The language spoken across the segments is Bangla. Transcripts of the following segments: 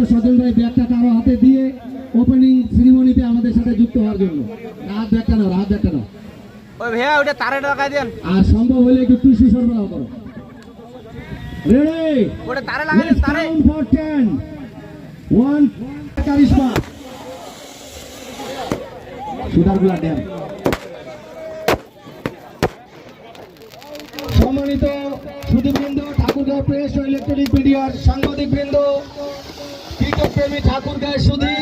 ডক্টর সজল ভাই ব্যাগটা তার হাতে দিয়ে ওপেনিং সিরিমনিতে আমাদের সাথে যুক্ত হওয়ার জন্য। হাত ব্যাগটা নাও হাত ব্যাগটা নাও। ওই ভাইয়া ওটা তারে লাগাই দেন। আর সম্ভব হলে একটু টুসি সরবরাহ করো। রেডি ওটা তারে লাগাই দেন তারে। ফর 10 ওয়ান কারিশমা সুদারগুলা দেন। সম্মানিত সুদীপ সুদীপবৃন্দ ঠাকুরগাঁও প্রেস ও ইলেকট্রনিক মিডিয়ার সাংবাদিক বৃন্দ বৃন্দ ক্রিকেট প্রেমী ঠাকুরগাঁও সুধী।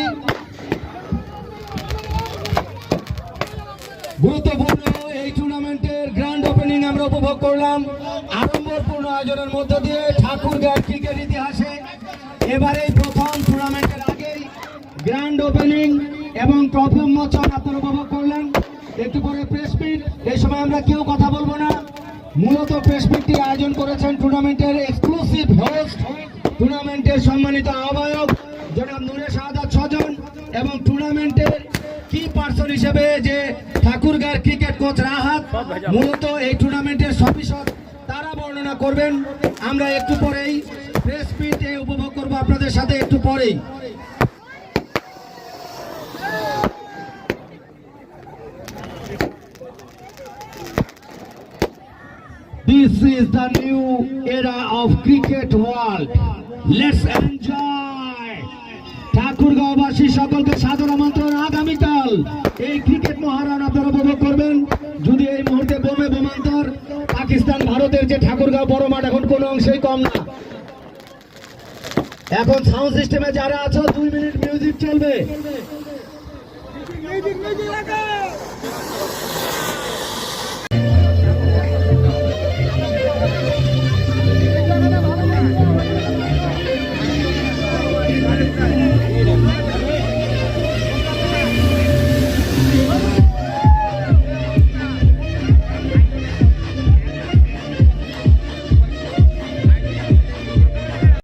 গুরুত্বপূর্ণ এই টুর্নামেন্টের গ্র্যান্ড ওপেনিং আমরা উপভোগ করলাম। আড়ম্বরপূর্ণ আয়োজনের মধ্য দিয়ে ঠাকুর ঠাকুরগাঁও ক্রিকেট ইতিহাসে এবারে প্রথম টুর্নামেন্টের আগেই গ্র্যান্ড ওপেনিং এবং ট্রফি উন্মোচন আপনারা উপভোগ করলেন। একটু পরে প্রেস এই সময় আমরা কেউ কথা বলব না। মূলত প্রেস মিটটি আয়োজন করেছেন টুর্নামেন্টের এক্সক্লুসিভ হোস্ট টুর্নামেন্টের সম্মানিত আহ্বায়ক জনাব নুরে শাহাদাত স্বজন এবং টুর্নামেন্টের কি পার্সন হিসেবে যে ঠাকুরগাঁর ক্রিকেট কোচ রাহাত, মূলত এই টুর্নামেন্টের সবিশদ তারা বর্ণনা করবেন আমরা একটু পরেই প্রেস মিট উপভোগ করব আপনাদের সাথে একটু পরেই This is the new era of cricket world. Let's enjoy. সকলকে সাদর আমন্ত্রণ আগামীকাল এই ক্রিকেট মহারণ আপনারা উপভোগ করবেন। যদি এই মুহূর্তে বোমে বোমান্তর, পাকিস্তান ভারতের যে ঠাকুরগাঁও বড় মাঠ, এখন কোনো অংশেই কম না। এখন সাউন্ড সিস্টেমে যারা আছো, দুই মিনিট মিউজিক চলবে।